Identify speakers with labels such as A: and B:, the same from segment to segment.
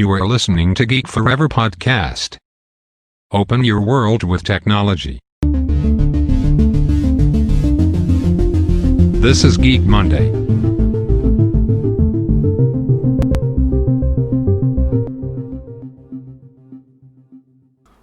A: You are listening to Geek Forever podcast. Open your world with technology. This is Geek Monday.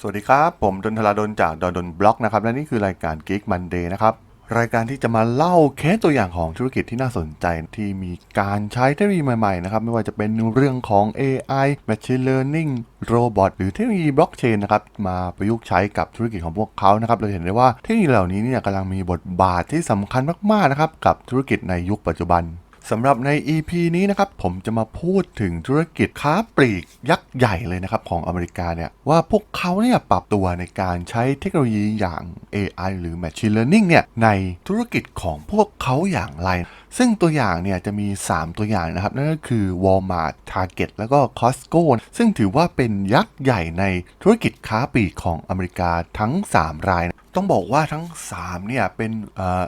B: สวัสดีครับ ผมดนทลาดนจากดนดนบล็อกนะครับ และนี่คือรายการ Geek Monday นะครับ รายการที่จะมาเล่าเคสตัวอย่างของธุรกิจที่น่าสนใจที่มีการใช้เทคโนโลยีใหม่ๆนะครับไม่ว่าจะเป็นเรื่องของ AI Machine Learning โรบอทหรือเทคโนโลยีบล็อกเชนนะครับมาประยุกต์ใช้กับธุรกิจของพวกเขานะครับเราเห็นได้ว่าเทคโนโลยีเหล่านี้เนี่ยกำลังมีบทบาทที่สำคัญมากๆนะครับกับธุรกิจในยุคปัจจุบัน สำหรับใน EP นี้นะครับผมจะมาพูดถึงธุรกิจค้าปลีกยักษ์ใหญ่เลยนะครับของอเมริกาเนี่ยว่าพวกเขาเนี่ยปรับตัวในการใช้เทคโนโลยีอย่าง AI หรือ Machine Learning เนี่ยในธุรกิจของพวกเขาอย่างไร ซึ่งตัวอย่างเนี่ยจะมี 3 ตัวอย่างนะครับ นั่นก็คือ Walmart Target แล้วก็ Costco ซึ่งถือว่าเป็นยักษ์ใหญ่ในธุรกิจค้าปลีกของอเมริกาทั้ง 3 รายต้องบอกว่าทั้ง 3 เนี่ย เป็น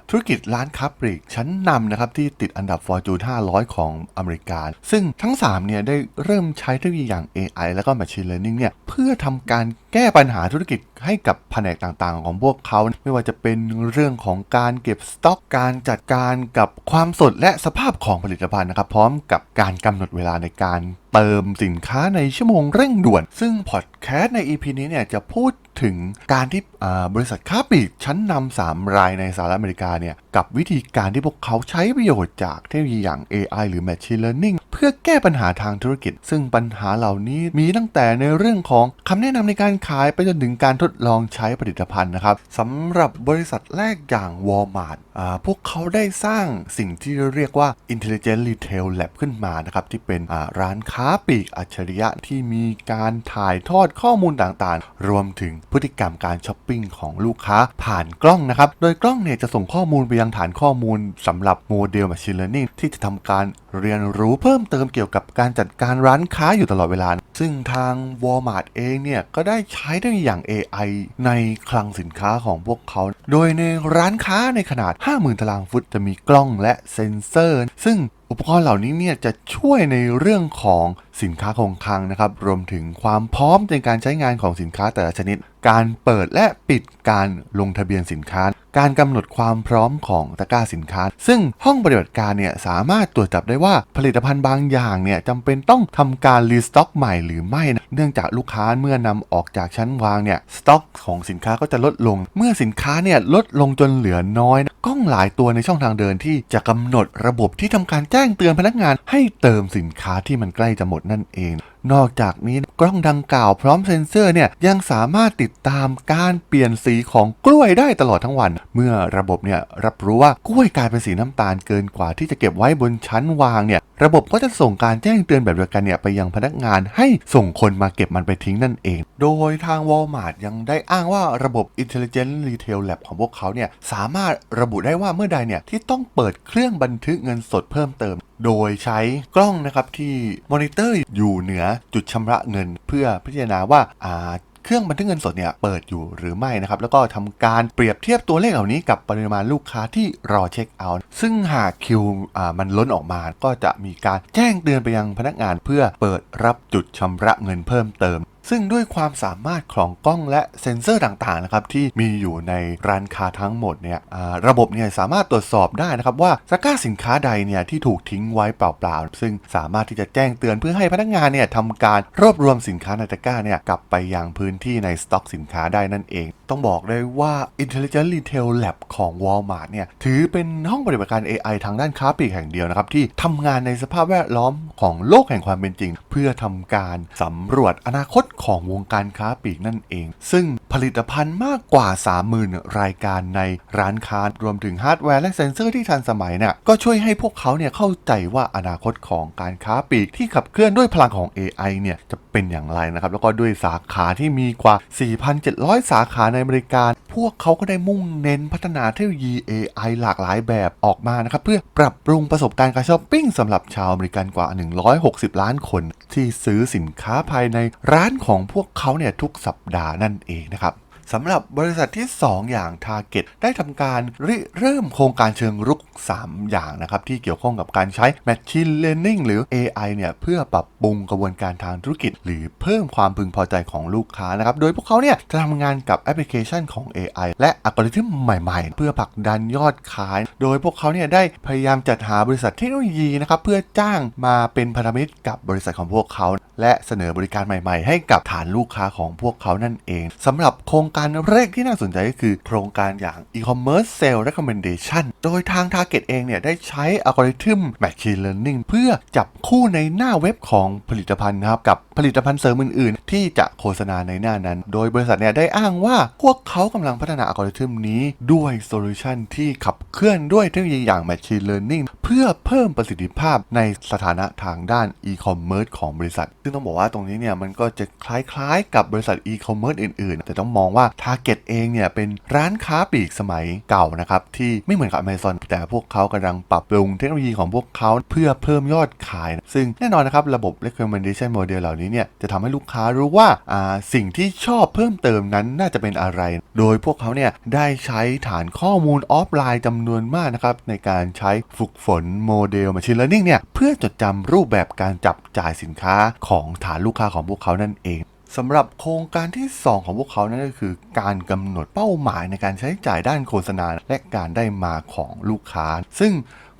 B: ธุรกิจร้านค้าปลีกชั้นนำนะครับ ที่ติดอันดับ Fortune 500 ของอเมริกา ซึ่งทั้ง 3 เนี่ย ได้เริ่มใช้เทคโนโลยีอย่าง AI แล้วก็ Machine Learning เนี่ย เพื่อทำการแก้ปัญหาธุรกิจ ให้กับแผนกต่างๆ ของพวกเขา ไม่ว่าจะเป็นเรื่องของการเก็บสต็อกการจัดการกับความสดและสภาพของผลิตภัณฑ์นะครับ พร้อมกับการกำหนดเวลาในการ เติมสินค้าในชั่วโมงเร่งด่วน ซึ่งพอดแคสต์ใน EP นี้เนี่ยจะพูดถึงการที่บริษัทค้าปลีกชั้นนำา3รายในสหรัฐอเมริกาเนี่ยกับวิธีการที่พวกเขาใช้ประโยชน์จากเทคโนโลยีอย่าง AI หรือ Machine Learning เพื่อแก้ปัญหาทางธุรกิจ ซึ่งปัญหาเหล่านี้มีตั้งแต่ในเรื่องของคำแนะนำในการขายไปจนถึงการทดลองใช้ผลิตภัณฑ์นะครับสำหรับบริษัทแรกอย่าง Walmart พวกเขาได้สร้างสิ่งที่เรียกว่า Intelligent Retail Lab ขึ้นมานะครับที่เป็นร้านค้าปลีกอัจฉริยะที่มีการถ่ายทอดข้อมูลต่างๆ รวมถึงพฤติกรรมการช้อปปิ้งของลูกค้าผ่านกล้องนะครับ โดยกล้องเนี่ยจะส่งข้อมูลไปยังฐานข้อมูลสำหรับโมเดล Machine Learning ที่จะทำการเรียนรู้เพิ่มเติมเกี่ยวกับการจัดการร้านค้าอยู่ตลอดเวลา ซึ่งทาง Walmart เองเนี่ย ก็ได้ใช้ได้อย่าง AI ในคลังสินค้าของพวกเขา โดยในร้านค้าในขนาด 50,000 ตารางฟุตจะมีกล้องและเซ็นเซอร์ ซึ่ง อุปกรณ์เหล่านี้เนี่ยจะช่วยในเรื่องของสินค้าคงคลังนะครับ รวมถึงความพร้อมในการใช้งานของสินค้าแต่ละชนิด การเปิดและปิดการลงทะเบียนสินค้า การกำหนดความพร้อมของตะกร้าสินค้า ซึ่งห้องปฏิบัติการเนี่ยสามารถตรวจจับได้ว่าผลิตภัณฑ์บางอย่างเนี่ยจำเป็นต้องทำการรีสต็อกใหม่หรือไม่นะเนื่องจากลูกค้าเมื่อนำออกจากชั้นวางเนี่ยสต็อกของสินค้าก็จะลดลง เมื่อสินค้าเนี่ยลดลงจนเหลือน้อยนะ กล้องหลายตัวในช่องทางเดินที่จะกำหนดระบบที่ทำการแจ้งเตือนพนักงาน ให้เติมสินค้าที่มันใกล้จะหมดนั่นเอง นอกจากนี้กล้องดังกล่าวพร้อมเซ็นเซอร์เนี่ยยังสามารถติดตามการเปลี่ยนสีของกล้วยได้ตลอดทั้งวัน เมื่อระบบเนี่ยรับรู้ว่ากล้วยกลายเป็นสีน้ำตาลเกินกว่าที่จะเก็บไว้บนชั้นวางเนี่ย ระบบก็จะส่งการแจ้งเตือนแบบเดียวกันเนี่ยไปยังพนักงานให้ส่งคนมาเก็บมันไปทิ้งนั่นเอง โดยทาง Walmart ยังได้อ้างว่าระบบ Intelligent Retail Lab ของพวกเขาเนี่ยสามารถระบุได้ว่าเมื่อใดเนี่ยที่ต้องเปิดเครื่องบันทึกเงินสดเพิ่มเติมโดยใช้กล้องนะครับที่มอนิเตอร์อยู่เหนือจุดชำระเงิน เพื่อพิจารณาว่าอ่า เครื่องบันทึกเงินสดเนี่ยเปิดอยู่หรือไม่นะครับแล้วก็ทำการเปรียบเทียบตัวเลขเหล่านี้กับปริมาณลูกค้าที่รอเช็คเอาท์ซึ่งหากคิวอ่ามันล้นออกมาก็จะมีการแจ้งเตือนไปยังพนักงานเพื่อเปิดรับจุดชำระเงินเพิ่มเติม ซึ่งด้วยความสามารถของกล้องและเซ็นเซอร์ต่างๆนะครับที่มีอยู่ในร้านค้าทั้งหมดเนี่ยระบบเนี่ยสามารถตรวจสอบได้นะครับว่าตะกร้าสินค้าใดเนี่ยที่ถูกทิ้งไว้เปล่าๆ ซึ่งสามารถที่จะแจ้งเตือนเพื่อให้พนักงานเนี่ยทำการรวบรวมสินค้าในตะกร้าเนี่ยกลับไปยังพื้นที่ในสต็อกสินค้าได้นั่นเอง ต้องบอกเลยว่า Intelligent Retail Lab ของ Walmart เนี่ยถือเป็นห้องปฏิบัติการ AI ทางด้านค้าปลีกแห่งเดียวนะครับที่ทำงานในสภาพแวดล้อมของโลกแห่งความเป็นจริง เพื่อทำการสำรวจอนาคตของวงการค้าปลีกนั่นเอง ซึ่งผลิตภัณฑ์มากกว่า 30,000 รายการในร้านค้ารวมถึงฮาร์ดแวร์และเซ็นเซอร์ที่ทันสมัยเนี่ยก็ช่วยให้พวกเขาเนี่ยเข้าใจว่าอนาคตของการค้าปลีกที่ขับเคลื่อนด้วยพลังของ AI เนี่ยจะเป็นอย่างไรนะครับ แล้วก็ด้วยสาขาที่มีกว่า 4,700 สาขาในอเมริการ พวกเขาก็ได้มุ่งเน้นพัฒนาเทคโนโลยี AI หลากหลายแบบออกมานะครับ เพื่อปรับปรุงประสบการณ์การช้อปปิ้งสำหรับชาวอเมริกันกว่า 160 ล้านคน ที่ซื้อสินค้าภายในร้านของพวกเขาเนี่ยทุกสัปดาห์นั่นเองนะครับ สำหรับบริษัทที่ 2 อย่าง Target ได้ทำการริเริ่มโครงการเชิงรุก 3 อย่างนะครับที่เกี่ยวข้องกับการใช้ Machine Learning หรือ AI เนี่ยเพื่อปรับปรุงกระบวนการทางธุรกิจ หรือเพิ่มความพึงพอใจของลูกค้านะครับ โดยพวกเขาเนี่ยจะทำงานกับแอปพลิเคชันของ AI และอัลกอริทึมใหม่ๆ เพื่อผลักดันยอดขาย โดยพวกเขาเนี่ยได้พยายามจัดหาบริษัทเทคโนโลยีนะครับเพื่อจ้างมาเป็นพันธมิตรกับบริษัทของพวกเขา และเสนอบริการใหม่ ๆ ให้กับฐานลูกค้าของพวกเขานั่นเองสำหรับโครงการแรกที่น่าสนใจก็คือ โครงการอย่าง e-commerce sale recommendation โดยทาง Target เองเนี่ยได้ใช้อัลกอริทึม machine learning เพื่อจับคู่ในหน้าเว็บของผลิตภัณฑ์นะครับกับผลิตภัณฑ์เสริมอื่น ๆ ที่จะโฆษณาในหน้านั้น โดยบริษัทเนี่ยได้อ้างว่าพวกเขากำลังพัฒนาอัลกอริทึมนี้ด้วยโซลูชันที่ขับเคลื่อนด้วยเทคโนโลยีอย่าง machine learning เพื่อเพิ่มประสิทธิภาพในสถานะทางด้าน e-commerce ของบริษัท ซึ่งต้องบอกว่าตรงนี้เนี่ยมันก็จะคล้าย ๆ กับบริษัท e-commerce อื่น ๆ แต่ต้องมองว่า Target เองเนี่ยเป็นร้านค้าปลีกสมัยเก่านะครับที่ไม่เหมือนกับ Amazon แต่พวกเขากำลังปรับปรุงเทคโนโลยีของพวกเขาเพื่อเพิ่มยอดขาย ซึ่งแน่นอนนะครับระบบ recommendation model เหล่านี้เนี่ยจะทำให้ลูกค้ารู้ว่าอ่าสิ่งที่ชอบเพิ่มเติมนั้นน่าจะเป็นอะไร โดยพวกเขาเนี่ยได้ใช้ฐานข้อมูลออฟไลน์จำนวนมากนะครับในการใช้ฝึกฝนโมเดล machine learning เนี่ยเพื่อจดจำรูปแบบการจับจ่ายสินค้าของฐานลูกค้าของพวกเขานั่นเอง สำหรับโครงการที่ 2 ของพวกเขานั่นก็คือการกำหนดเป้าหมายในการใช้จ่ายด้านโฆษณาและการได้มาของลูกค้า ซึ่ง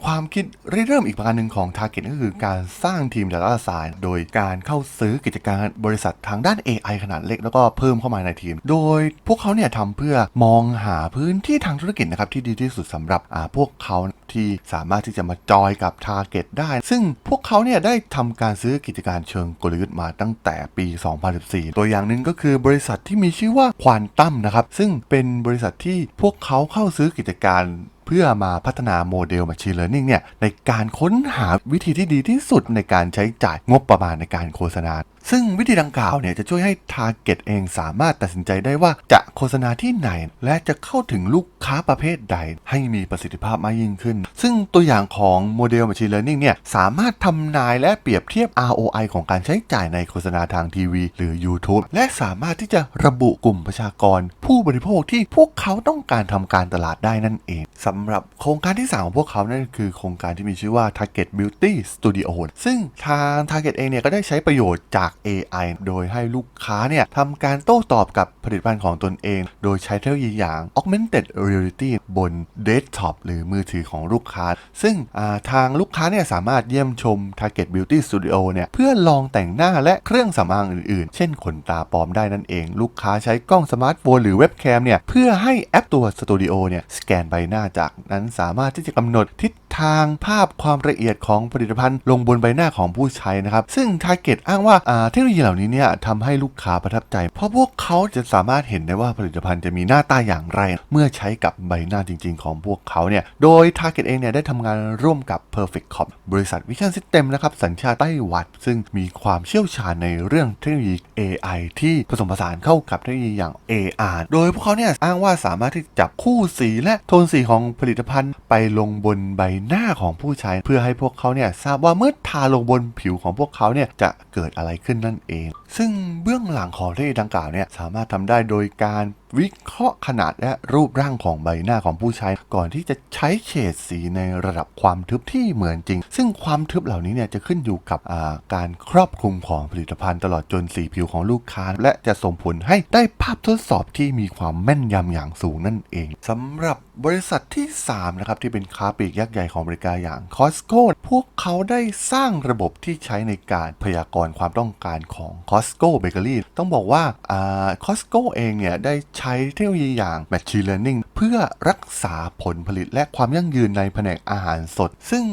B: ความคิดริเริ่มอีกประการหนึ่งของ Target ก็คือการสร้างทีม Data Science โดยการเข้าซื้อกิจการบริษัททางด้าน AI ขนาดเล็ก แล้วก็เพิ่มเข้ามาในทีม โดยพวกเขาเนี่ยทำเพื่อมองหาพื้นที่ทางธุรกิจนะครับที่ดีที่สุดสำหรับอาพวกเขาที่สามารถที่จะมาจอยกับ Target ได้ ซึ่งพวกเขาเนี่ยได้ทำการซื้อกิจการเชิงกลยุทธ์มาตั้งแต่ปี 2014 ตัวอย่างหนึ่งก็คือบริษัทที่มีชื่อว่าควอนตัมนะครับซึ่งเป็นบริษัทที่พวกเขาเข้าซื้อกิจการ เพื่อมาพัฒนาโมเดล Machine Learning เนี่ยในการค้นหาวิธีที่ดีที่สุดในการใช้จ่ายงบประมาณในการโฆษณา ซึ่งวิธีดังกล่าวเนี่ยจะช่วยให้ Target เองสามารถตัดสินใจได้ว่าจะโฆษณาที่ไหน และจะเข้าถึงลูกค้าประเภทใด ให้มีประสิทธิภาพมากยิ่งขึ้น ซึ่งตัวอย่างของโมเดล Machine Learning เนี่ยสามารถทำนายและเปรียบเทียบ ROI ของการใช้จ่ายในโฆษณาทางทีวี หรือ YouTube และสามารถที่จะระบุกลุ่มประชากร ผู้บริโภคที่พวกเขาต้องการทำการตลาดได้นั่นเองสำหรับโครงการที่ 3 ของพวกเขานั่นคือโครงการที่มีชื่อว่า Target Beauty Studio ซึ่งทาง Target เองเนี่ยก็ได้ใช้ประโยชน์จาก AI โดยให้ลูกค้าเนี่ยทำการโต้ตอบกับผลิตภัณฑ์ของตนเอง โดยใช้เทคโนโลยีอย่าง Augmented Reality บนเดสก์ท็อปหรือมือถือของลูกค้า ซึ่งาทางลูกค้าเนี่ยสามารถเยี่ยมชม Target Beauty Studio เนี่ยเพื่อลองแต่งหน้าและเครื่องสำอางอื่นๆ เช่นขนตาปลอมได้นั่นเอง ลูกค้าใช้กล้องสมาร์ทโฟนหรือเว็บแคมเนี่ยเพื่อให้แอปตัวสตูดิโอเนี่ยสแกนใบหน้าจากนั้นสามารถที่จะกำหนดทิศทางภาพความละเอียดของผลิตภัณฑ์ลงบนใบหน้าของผู้ใช้นะครับ ซึ่ง Target อ้างว่าอ่าเทคโนโลยีเหล่านี้เนี่ยทำให้ลูกค้าประทับใจ เพราะพวกเขาจะสามารถเห็นได้ว่าผลิตภัณฑ์จะมีหน้าตาอย่างไร เมื่อใช้กับใบหน้าจริง ๆ ของพวกเขาเนี่ยโดย Target เองเนี่ยได้ทำงานร่วมกับ Perfect Corp บริษัท Vision System นะครับสัญชาติไต้หวันซึ่งมีความเชี่ยวชาญในเรื่องเทคโนโลยี AI ที่ผสมผสานเข้ากับเทคโนโลยีอย่าง AR โดยพวกเขาเนี่ยอ้างว่าสามารถที่จะจับคู่สีและโทนสีของผลิตภัณฑ์ไปลงบนใบหน้าของผู้ใช้ เพื่อให้พวกเขาเนี่ยทราบว่าเมื่อทาลงบนผิวของพวกเขาเนี่ยจะเกิดอะไรขึ้นนั่นเอง ซึ่งเบื้องหลังของเทคนโลยีดังกล่าวเนี่ยสามารถทำได้โดยการ วิเคราะห์ขนาดและรูปร่างของใบหน้าของผู้ใช้ ก่อนที่จะใช้เฉดสีในระดับความทึบที่เหมือนจริง ซึ่งความทึบเหล่านี้เนี่ยจะขึ้นอยู่กับาการครอบคลุมของผลิตภัณฑ์ตลอดจนสีผิวของลูกค้า และจะส่งผลให้ได้ภาพทดสอบที่มีความแม่นยำอย่างสูงนั่นเองสำหรับบริษัทที่3นะครับที่เป็นค้าปลีกยักษ์ใหญ่ของอเมริกาอย่าง Costco พวกเขาได้สร้างระบบที่ใช้ในการพยากรณ์ความต้องการของ Costco Bakery ต้องบอกว่าอ่า Costco เองเนี่ยได้ใช้เทคโนโลยีอย่าง Machine Learning เพื่อรักษาผลผลิตและความยั่งยืนในแผนกอาหารสด ซึ่ง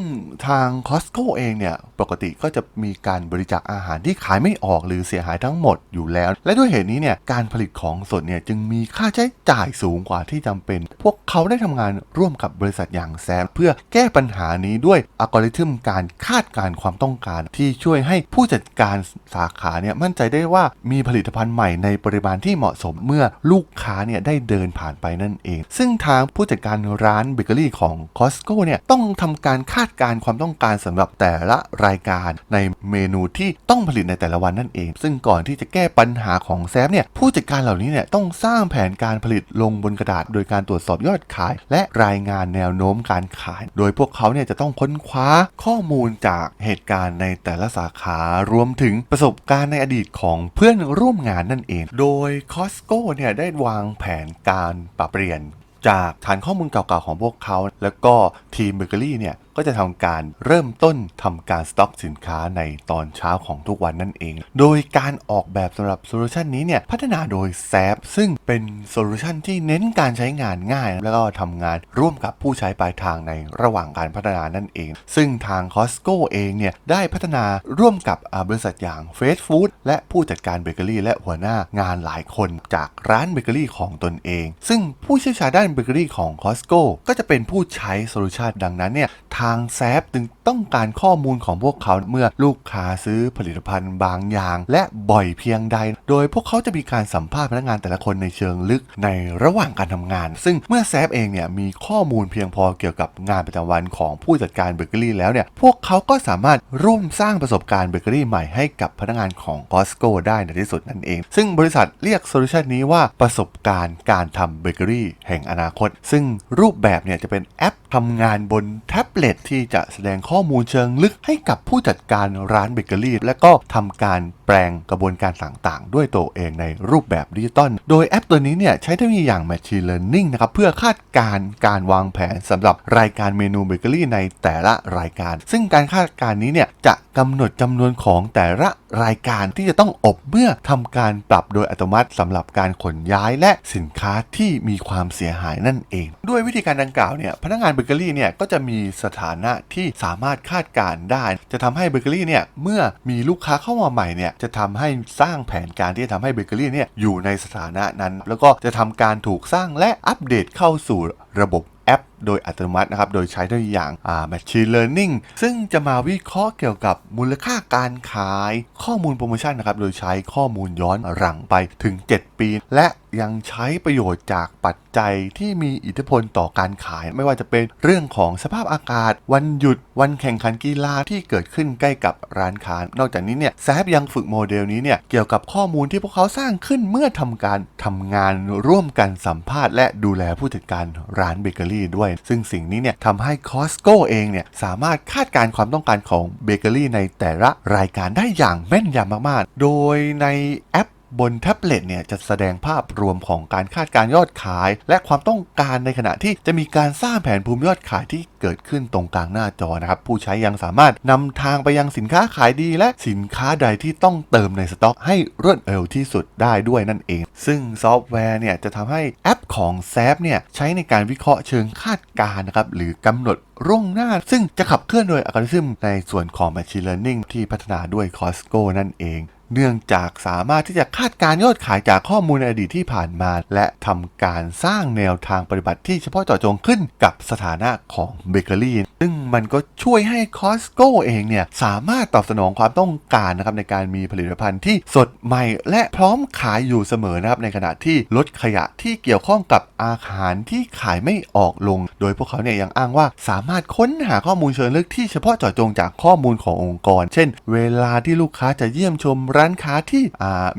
B: ทาง Costco เองเนี่ย ปกติก็จะมีการบริจาคอาหารที่ขายไม่ออกหรือเสียหายทั้งหมดอยู่แล้ว และด้วยเหตุนี้เนี่ย การผลิตของสดเนี่ยจึงมีค่าใช้จ่ายสูงกว่าที่จำเป็น พวกเขาได้ทำงานร่วมกับบริษัทอย่างแซมเพื่อแก้ปัญหานี้ด้วยอัลกอริทึมการคาดการณ์ความต้องการที่ช่วยให้ผู้จัดการสาขาเนี่ยมั่นใจได้ว่ามีผลิตภัณฑ์ใหม่ในปริมาณที่เหมาะสมเมื่อลูกค้าเนี่ยได้เดินผ่านไปนั่นเอง ซึ่งทางผู้จัดการร้านเบเกอรี่ของ Costco เนี่ยต้องทำการคาดการณ์ความต้องการสำหรับแต่ละรายการในเมนูที่ต้องผลิตในแต่ละวันนั่นเอง ซึ่งก่อนที่จะแก้ปัญหาของแซฟเนี่ยผู้จัดการเหล่านี้เนี่ยต้องสร้างแผนการผลิตลงบนกระดาษ โดยการตรวจสอบยอดขาย และรายงานแนวโน้มการขาย โดยพวกเขาเนี่ยจะต้องค้นคว้าข้อมูลจากเหตุการณ์ในแต่ละสาขารวมถึงประสบการณ์ในอดีตของเพื่อนร่วมงานนั่นเอง โดย Costco เนี่ยได้วางแผนการปรับเปลี่ยนจากฐานข้อมูลเก่าๆของพวกเขา แล้วก็ทีมเบเกอรี่เนี่ยก็จะทำการเริ่มต้นทำการสต็อกสินค้าในตอนเช้าของทุกวันนั่นเอง โดยการออกแบบสำหรับโซลูชันนี้เนี่ยพัฒนาโดยแซฟซึ่งเป็นโซลูชันที่เน้นการใช้งานง่าย แล้วก็ทำงานร่วมกับผู้ใช้ปลายทางในระหว่างการพัฒนานั่นเอง ซึ่งทาง Costco เองเนี่ยได้พัฒนาร่วมกับบริษัทอย่างเฟสฟู้ดและผู้จัดการเบเกอรี่และหัวหน้างานหลายคนจากร้านเบเกอรี่ของตนเอง ซึ่งผู้เชี่ยวชาญด้านเบเกอรี่ของ Costco ก็จะเป็นผู้ใช้โซลูชันดังนั้นเนี่ยทางแซบตึงต้องการข้อมูลของพวกเขาเมื่อลูกค้าซื้อผลิตภัณฑ์บางอย่าง และบ่อยเพียงใด โดยพวกเขาจะมีการสัมภาษณ์พนักงานแต่ละคนในเชิงลึกในระหว่างการทำงาน ซึ่งเมื่อแซฟเองเนี่ยมีข้อมูลเพียงพอเกี่ยวกับงานประจำวันของผู้จัดการเบเกอรี่แล้วเนี่ยพวกเขาก็สามารถร่วมสร้างประสบการณ์เบเกอรี่ใหม่ให้กับพนักงานของ Costco ได้ในที่สุดนั่นเอง ซึ่งบริษัทเรียกโซลูชันนี้ว่าประสบการณ์การทำเบเกอรี่แห่งอนาคต ซึ่งรูปแบบเนี่ยจะเป็นแอปทำงานบนแท็บเล็ตที่จะแสดงข้อข้อมูลเชิงลึกให้กับผู้จัดการร้านเบเกอรี่ และก็ทำการแปลงกระบวนการต่างๆ ด้วยตัวเองในรูปแบบดิจิตอล โดยแอปตัวนี้เนี่ยใช้เทคโนโลยีอย่าง Machine Learning นะครับเพื่อคาดการณ์การวางแผนสำหรับรายการเมนูเบเกอรี่ในแต่ละรายการ ซึ่งการคาดการณ์นี้เนี่ยจะกำหนดจำนวนของแต่ละรายการที่จะต้องอบเมื่อทำการปรับโดยอัตโนมัติสำหรับการขนย้ายและสินค้าที่มีความเสียหายนั่นเอง ด้วยวิธีการดังกล่าวเนี่ยพนักงานเบเกอรี่เนี่ยก็จะมีสถานะที่สามารถคาดการได้ จะทำให้เบเกอรี่เนี่ยเมื่อมีลูกค้าเข้ามาใหม่เนี่ยจะทำให้สร้างแผนการที่จะทำให้เบเกอรี่เนี่ยอยู่ในสถานะนั้น แล้วก็จะทำการถูกสร้างและอัปเดตเข้าสู่ระบบแอป โดยอัตโนมัตินะครับ โดยใช้ได้อย่างา Machine Learning ซึ่งจะมาวิเคราะห์เกี่ยวกับมูลค่าการขายข้อมูลโปรโมชั่นนะครับ โดยใช้ข้อมูลย้อนหลังไปถึง 7 ปี และยังใช้ประโยชน์จากปัจจัยที่มีอิทธิพลต่อการขาย ไม่ว่าจะเป็นเรื่องของสภาพอากาศ วันหยุด วันแข่งขันกีฬาที่เกิดขึ้นใกล้กับร้านค้า นอกจากนี้เนี่ยแซฟยังฝึกโมเดลนี้เนี่ยเกี่ยวกับข้อมูลที่พวกเขาสร้างขึ้นเมื่อทำการทำงานร่วมกันสัมภาษณ์ และดูแลผู้จัดการร้านเบเกอรี่ด้วยซึ่งสิ่งนี้เนี่ยทำให้ Costco เองเนี่ยสามารถคาดการณ์ความต้องการของเบเกอรี่ในแต่ละรายการได้อย่างแม่นยำมากๆ โดยในแอป บนแท็บเล็ตเนี่ยจะแสดงภาพรวมของการคาดการยอดขาย และความต้องการในขณะที่จะมีการสร้างแผนภูมิยอดขายที่เกิดขึ้นตรงกลางหน้าจอนะครับ ผู้ใช้ยังสามารถนำทางไปยังสินค้าขายดี และสินค้าใดที่ต้องเติมในสต็อก ให้รวดเร็วที่สุดได้ด้วยนั่นเอง ซึ่งซอฟต์แวร์เนี่ยจะทำให้แอปของแซฟเนี่ยใช้ในการวิเคราะห์เชิงคาดการณ์นะครับหรือกำหนดร่วงหน้า ซึ่งจะขับเคลื่อนโดยอัลกอริทึมในส่วนของ Machine Learning ที่พัฒนาด้วย Costco นั่นเอง เนื่องจากสามารถที่จะคาดการยอดขายจากข้อมูลในอดีตที่ผ่านมา และทำการสร้างแนวทางปฏิบัติที่เฉพาะเจาะจงขึ้นกับสถานะของเบเกอรี่ซึ่งมันก็ช่วยให้ Costco เองเนี่ยสามารถตอบสนองความต้องการนะครับในการมีผลิตภัณฑ์ที่สดใหม่และพร้อมขายอยู่เสมอนะครับในขณะที่ลดขยะที่เกี่ยวข้องกับอาหารที่ขายไม่ออกลง โดยพวกเขาเนี่ยยังอ้างว่าสามารถค้นหาข้อมูลเชิงลึกที่เฉพาะเจาะจงจากข้อมูลขององค์กร เช่น เวลาที่ลูกค้าจะเยี่ยมชมร้านค้าที่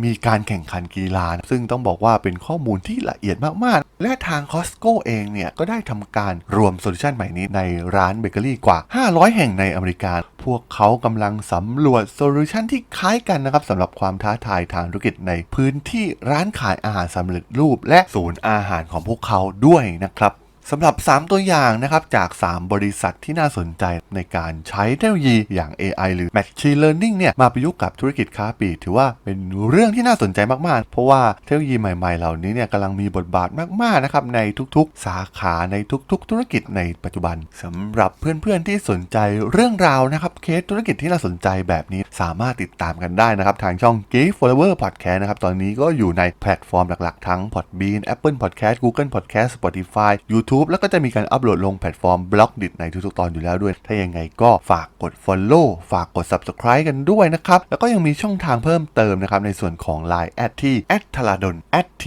B: มีการแข่งขันกีฬา ซึ่งต้องบอกว่าเป็นข้อมูลที่ละเอียดมาก ๆ และทาง Costco เองเนี่ย ก็ได้ทำการรวมโซลูชันใหม่นี้ในร้านเบเกอรี่กว่า 500 แห่งในอเมริกา พวกเขากำลังสำรวจโซลูชันที่คล้ายกันนะครับสำหรับความท้าทายทางธุรกิจในพื้นที่ร้านขายอาหารสำเร็จรูป และศูนย์อาหารของพวกเขาด้วยนะครับ สำหรับ 3 ตัวอย่างนะครับจาก 3 บริษัทที่น่าสนใจในการใช้เทคโนโลยีอย่าง AI หรือ Machine Learning เนี่ยมาประยุกต์กับธุรกิจค้าปลีกถือว่าเป็นเรื่องที่น่าสนใจมาก ๆ เพราะว่าเทคโนโลยีใหม่ ๆ เหล่านี้เนี่ยกำลังมีบทบาทมาก ๆ นะครับในทุก ๆ สาขาในทุก ๆ ธุรกิจในปัจจุบันสำหรับเพื่อน ๆ ที่สนใจเรื่องราวนะครับเคสธุรกิจที่น่าสนใจแบบนี้สามารถติดตามกันได้นะครับทางช่อง Geek Forever Podcast นะครับตอนนี้ก็อยู่ในแพลตฟอร์มหลัก ๆ ทั้ง Podbean Apple Podcast Google Podcast Spotify YouTube YouTube แล้วก็จะมีการอัปโหลดลงแพลตฟอร์มบล็อกดิในทุกๆตอนอยู่แล้วด้วย ถ้ายังไงก็ฝากกด Follow ฝากกด Subscribe กันด้วยนะครับ แล้วก็ยังมีช่องทางเพิ่มเติมนะครับ ในส่วนของ Line แอดที่ t h a l a d o n t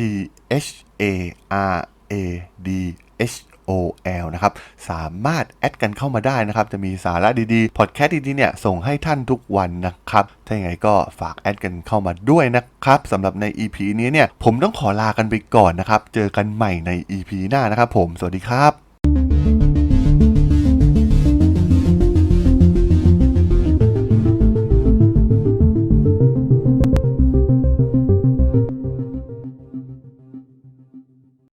B: h a r a d h O L นะครับ สามารถแอดกันเข้ามาได้นะครับ จะมีสาระดีๆ พอดแคสต์ดีๆเนี่ยส่งให้ท่านทุกวันนะครับ ถ้าอย่างไรก็ฝากแอดกันเข้ามาด้วยนะครับสำหรับใน EP นี้เนี่ยผมต้องขอลากันไปก่อนนะครับ เจอกันใหม่ใน EP หน้านะครับผม สวัสดีครับ